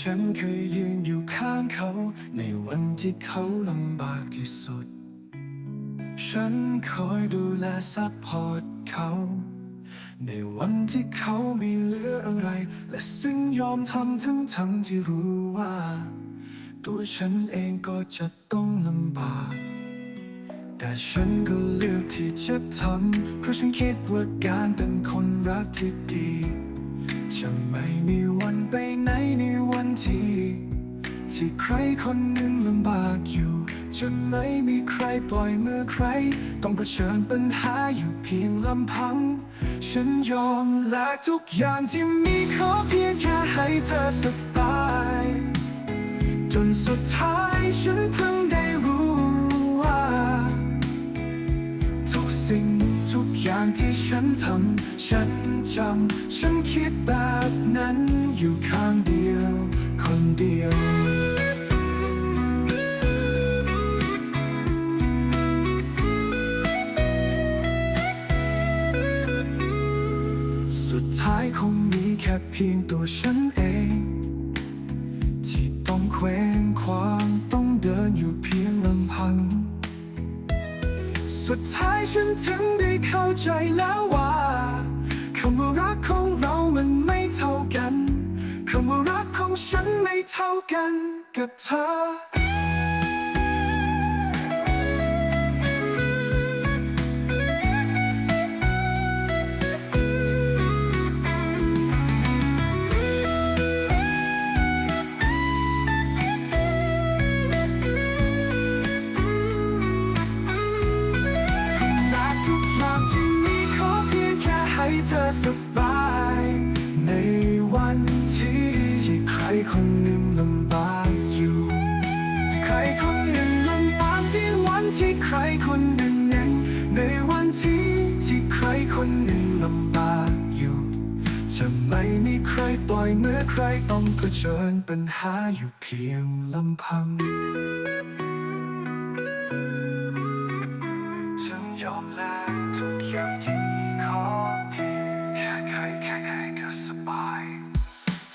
ฉันเคยยืนอยู่ข้างเขา ในวันที่เขาลำบากที่สุด ฉันคอยดูแลซัพพอร์ตเขา ในวันที่เขาไม่เหลืออะไร และซึ่งยอมทำทั้งทั้งที่รู้ว่า ตัวฉันเองก็จะต้องลำบาก แต่ฉันก็เลือกที่จะทำเพราะฉันคิดว่าการเป็นคนรักที่ดี จะไม่มีวันไปไหนในวันที่ ที่ใครคนหนึ่งลำบากอยู่ จะไม่มีใครปล่อยมือใคร ต้องเผชิญปัญหาอยู่เพียงลำพัง ฉันยอมแลกทุกอย่างที่มีขอเพียงแค่ให้เธอสบาย จนสุดท้ายฉันเพิ่งางที่ฉันทำ ฉันจำ ฉันคิดแบบนั้นอยู่ข้างเดียว คนเดียว สุดท้ายคงมีแค่เพียงตัวฉันเอง สุดท้ายฉันถึงได้เข้าใจแล้วว่าคำว่ารักของเรามันไม่เท่ากันคำว่ารักของฉันไม่เท่ากันกับเธอ เธอสบาย ในวันที่ที่ใครคนหนึ่งลำบากอยู่ ใครคนหนึ่งลำบากที่วันที่ใครคนหนึ่งนั้นในวันที่ที่ใครคนหนึ่งลำบากอยู่จะไม่มีใครปล่อยเมื่อใครต้องเผชิญปัญหาอยู่เพียงลำพังฉันยอมแลกทุกอย่างที่ขอ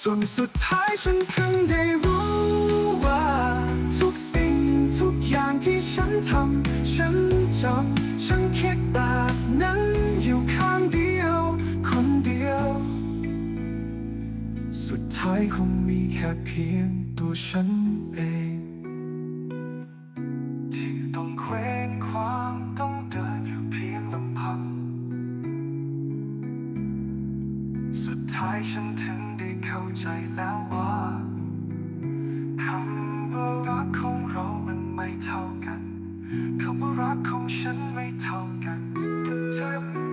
จนสุดท้ายฉันเพิ่งได้รู้ว่า ทุกสิ่งทุกอย่างที่ฉันทำ ฉันจำฉันคิดแบบนั้นอยู่ข้างเดียว คนเดียว สุดท้ายคงมีแค่เพียงตัวฉันเองที่ต้องเคว้งคว้างต้องเดินอยู่เพียงลำพัง สุดท้ายฉันถึง เข้าใจแล้วว่าคำว่ารักของเรามันไม่เท่ากันคำว่ารักของฉันไม่เท่ากันเธอ